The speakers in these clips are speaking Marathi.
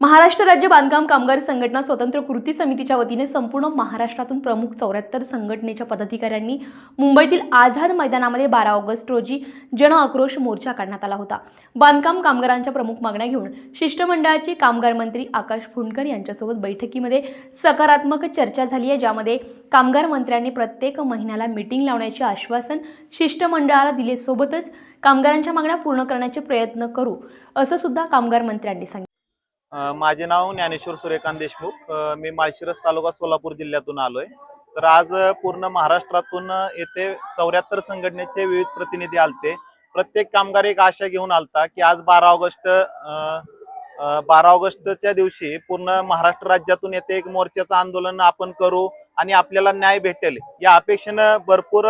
महाराष्ट्र राज्य बांधकाम कामगार संघटना स्वतंत्र कृती समितीच्या वतीने संपूर्ण महाराष्ट्रातून प्रमुख चौऱ्याहत्तर संघटनेच्या पदाधिकाऱ्यांनी मुंबईतील आझाद मैदानामध्ये बारा ऑगस्ट रोजी जन आक्रोश मोर्चा काढण्यात आला होता. बांधकाम कामगारांच्या प्रमुख मागण्या घेऊन शिष्टमंडळाची कामगार मंत्री आकाश फुंडकर यांच्यासोबत बैठकीमध्ये सकारात्मक चर्चा झाली आहे ज्यामध्ये कामगार मंत्र्यांनी प्रत्येक महिन्याला मीटिंग लावण्याचे आश्वासन शिष्टमंडळाला दिले. सोबतच कामगारांच्या मागण्या पूर्ण करण्याचे प्रयत्न करू असं सुद्धा कामगार मंत्र्यांनी सांगितलं. माझे नाव ज्ञानेश्वर सूर्यकांत देशमुख. मी माळशिरस तालुका सोलापूर जिल्ह्यातून आलोय. तर आज पूर्ण महाराष्ट्रातून येथे चौऱ्याहत्तर संघटनेचे विविध प्रतिनिधी आलते. प्रत्येक कामगार एक आशा घेऊन आलता की आज बारा ऑगस्ट बारा ऑगस्टच्या दिवशी पूर्ण महाराष्ट्र राज्यातून येथे एक मोर्चाचं आंदोलन आपण करू आणि आपल्याला न्याय भेटेल. या अपेक्षेनं भरपूर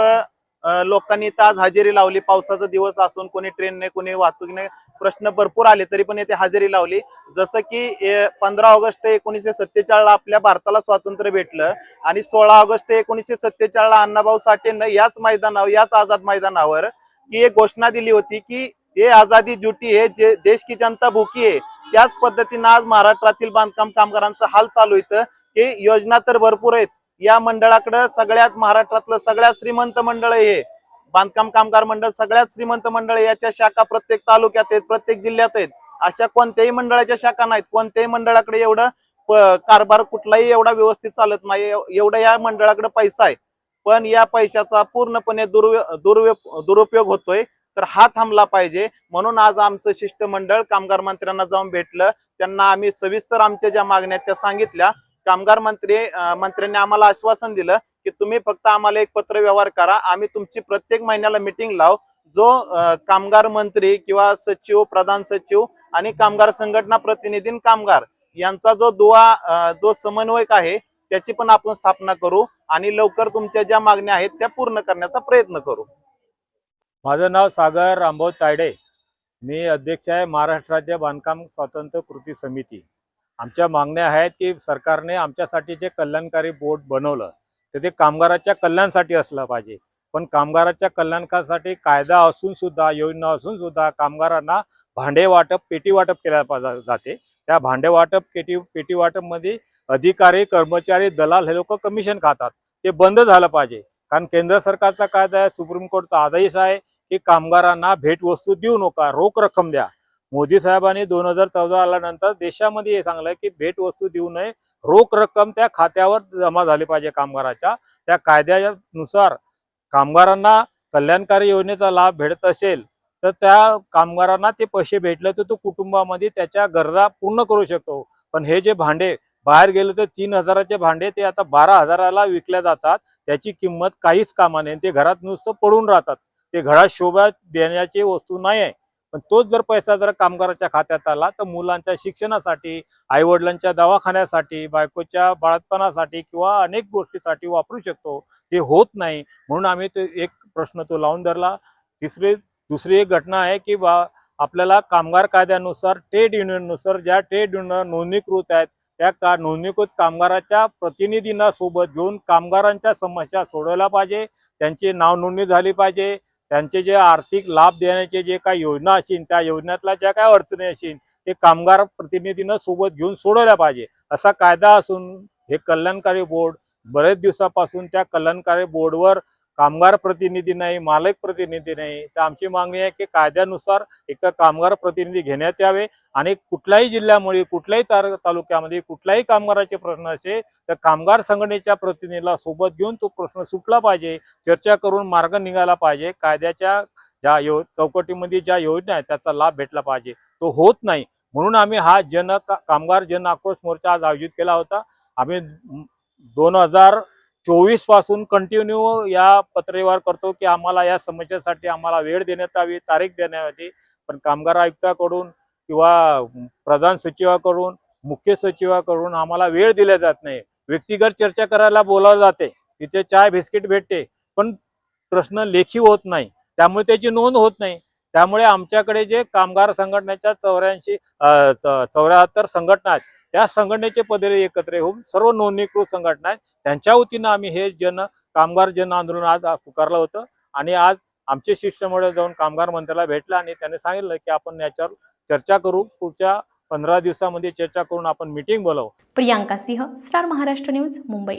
लोकांनी इथं आज हजेरी लावली. पावसाचा दिवस असून कोणी ट्रेनने कोणी वाहतुकीने प्रश्न भरपूर आले तरी पण येथे हजेरी लावली. जसं की पंधरा ऑगस्ट एकोणीसशे सत्तेचाळला आपल्या भारताला स्वातंत्र्य भेटलं आणि सोळा ऑगस्ट एकोणीसशे सत्तेचाळला अण्णाभाऊ साठेनं याच मैदानावर याच आझाद मैदानावर की एक घोषणा दिली होती की हे आझादी जुटी आहे जे देश की जनता भुकी आहे त्याच पद्धतीनं आज महाराष्ट्रातील बांधकाम कामगारांचा हाल चालू इथं हे योजना तर भरपूर आहेत. या मंडळाकडं सगळ्यात महाराष्ट्रातलं सगळ्यात श्रीमंत मंडळ हे. बांधकाम कामगार मंडळ सगळ्यात श्रीमंत मंडळ याच्या शाखा प्रत्येक तालुक्यात आहेत प्रत्येक जिल्ह्यात आहेत. अशा कोणत्याही मंडळाच्या शाखा नाहीत. कोणत्याही मंडळाकडे एवढं कारभार कुठलाही एवढा व्यवस्थित चालत नाही. एवढा या मंडळाकडे पैसा आहे. पण या पैशाचा पूर्णपणे दुरुपयोग होतोय. तर हा थांबला पाहिजे. म्हणून आज आमचं शिष्टमंडळ कामगार मंत्र्यांना जाऊन भेटलं. त्यांना आम्ही सविस्तर आमच्या ज्या मागण्या त्या सांगितल्या. कामगार मंत्री मंत्र्यांनी आम्हाला आश्वासन दिलं. की तुम्ही फक्त आम्हाला एक पत्र व्यवहार करा. आम्ही तुमची प्रत्येक महिन्याला मिटिंग लाव. जो कामगार मंत्री किंवा सचिव प्रधान सचिव आणि कामगार संघटना प्रतिनिधी कामगार यांचा जो दुवा जो समन्वयक आहे त्याची पण आपण स्थापना करू आणि लवकर तुमच्या ज्या मागण्या आहेत त्या पूर्ण करण्याचा प्रयत्न करू. माझं नाव सागर रामभाऊ तायडे. मी अध्यक्ष आहे महाराष्ट्र राज्य बांधकाम स्वातंत्र्य कृती समिती. आमच्या मागण्या आहेत की सरकारने आमच्यासाठी जे कल्याणकारी बोर्ड बनवलं तर ते कामगाराच्या कल्याणासाठी असलं पाहिजे. पण कामगाराच्या कल्याणासाठी कायदा असून सुद्धा योजना असून सुद्धा कामगारांना भांडे वाटप पेटी वाटप केल्या जाते. त्या भांडे वाटप पेटी पेटी वाटपमध्ये अधिकारी कर्मचारी दलाल हे लोक कमिशन खातात. ते बंद झालं पाहिजे. कारण केंद्र सरकारचा कायदा आहे सुप्रीम कोर्टचा आदेश आहे की कामगारांना भेटवस्तू देऊ नका रोख रक्कम द्या. मोदी साहेबांनी दोन हजार चौदा आल्यानंतर देशामध्ये हे सांगलं की भेटवस्तू देऊ नये रोख रक्कम त्या खात्यावर जमा झाली पाहिजे कामगाराच्या. त्या कायद्यानुसार कामगारांना कल्याणकारी योजनेचा लाभ भेटत असेल तर त्या कामगारांना ते पैसे भेटले तर तो कुटुंबामध्ये त्याच्या गरजा पूर्ण करू शकतो. पण हे जे भांडे बाहेर गेले तर तीन हजाराचे भांडे ते आता बारा हजाराला विकल्या जातात. त्याची किंमत काहीच कामा नाही ते घरात नुसतं पडून राहतात. ते घरात शोभा देण्याची वस्तू नाही आहे पण तोच जर पैसा जर कामगाराच्या खात्यात आला तर मुलांच्या शिक्षणासाठी आईवडिलांच्या दवाखान्यासाठी बायकोच्या बाळपणासाठी किंवा अनेक गोष्टीसाठी वापरू शकतो. ते होत नाही. म्हणून आम्ही तो एक प्रश्न तो लावून धरला. तिसरी दुसरी एक घटना आहे की बा आपल्याला कामगार कायद्यानुसार ट्रेड युनियननुसार ज्या ट्रेड युनियन नोंदणीकृत आहेत त्या का नोंदणीकृत कामगाराच्या प्रतिनिधींना सोबत घेऊन कामगारांच्या समस्या सोडवल्या पाहिजे त्यांची नाव नोंदणी झाली पाहिजे त्यांचे जे आर्थिक लाभ देण्याचे जे काही योजना असतील त्या योजनेतल्या ज्या काही अडचणी असतील ते कामगार प्रतिनिधीनं सोबत घेऊन सोडवल्या पाहिजे. असा कायदा असून हे कल्याणकारी बोर्ड बरेच दिवसापासून त्या कल्याणकारी बोर्डवर कामगार प्रतिनिधी नाही मालक प्रतिनिधी नाही. तर आमची मागणी आहे की कायद्यानुसार एक कामगार प्रतिनिधी घेण्यात यावे आणि कुठल्याही जिल्ह्यामुळे कुठल्याही तार तालुक्यामध्ये कुठल्याही कामगाराचे प्रश्न असेल तर कामगार संघटनेच्या प्रतिनिधीला सोबत घेऊन तो प्रश्न सुटला पाहिजे चर्चा करून मार्ग निघाला पाहिजे. कायद्याच्या ज्या यो चौकटीमध्ये ज्या योजना आहेत त्याचा लाभ भेटला पाहिजे. तो होत नाही. म्हणून आम्ही हा जन का- कामगार जन आक्रोश मोर्चा आज आयोजित केला होता. आम्ही दोन हजार चोवीसपासून कंटिन्यू या पत्रव्यवहार करतो की आम्हाला या समस्येसाठी आम्हाला वेळ देण्यात यावी तारीख देण्यासाठी पण कामगार आयुक्ताकडून किंवा प्रधान सचिवाकडून मुख्य सचिवाकडून आम्हाला वेळ दिला जात नाही. व्यक्तिगत चर्चा करायला बोलावलं जाते. तिथे चाय बिस्किट भेटते. पण प्रश्न लेखी होत नाही. त्यामुळे त्याची नोंद होत नाही. त्यामुळे आमच्याकडे जे कामगार संघटनेच्या चौऱ्याऐंशी चौऱ्याहत्तर संघटना आहेत त्या संघटनेचे पदरी एकत्र होऊन सर्व नोंदणीकृत संघटना आहेत. त्यांच्या वतीनं आम्ही हे जन कामगार जन आंदोलन आज पुकारलं होतं आणि आज आमचे शिष्टमंडळ जाऊन कामगार मंत्र्याला भेटलं आणि त्यांनी सांगितलं की आपण याच्यावर चर्चा करू. पुढच्या पंधरा दिवसामध्ये चर्चा करून आपण मिटिंग बोलावू. Priyanka Singh star Maharashtra news Mumbai.